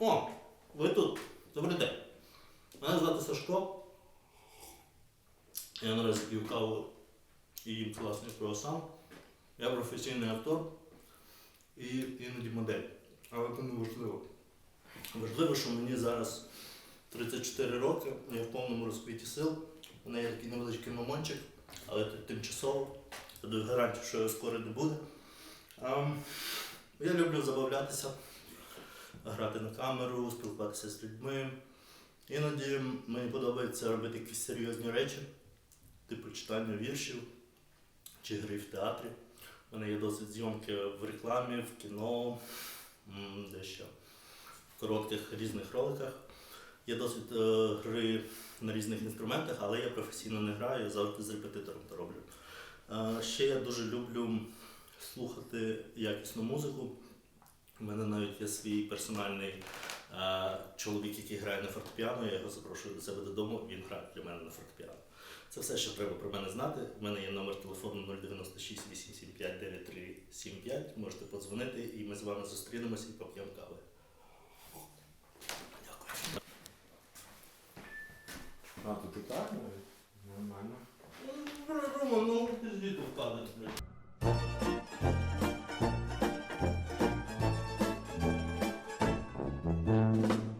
О, ви тут. Добрий день. Мене звати Сашко. Я наразі п'ю каву і їм класний круасан. Я професійний автор і іноді модель. Але це не важливо. Важливо, що мені зараз 34 роки, я в повному розквіті сил. У мене є такий невеличкий мамончик, але тимчасово. Я гарантію, що його скоро не буде. Ем, я люблю забавлятися, грати на камеру, спілкуватися з людьми. Іноді мені подобається робити якісь серйозні речі, типу читання віршів чи гри в театрі. У мене є досить зйомки в рекламі, в кіно, м, де ще в коротких різних роликах. Є досить е, гри на різних інструментах, але я професійно не граю, я завжди з репетитором то роблю. Е, ще я дуже люблю слухати якісну музику. У мене навіть є свій персональний е, чоловік, який грає на фортепіано, я його запрошую до себе додому, він грає для мене на фортепіано. Це все, що треба про мене знати. У мене є номер телефону 096 875 9375. Можете подзвонити, і ми з вами зустрінемось і поп'ємо кави. Дякую. А, тут і так? Нормально. Ну, ну, ну, ну, ну,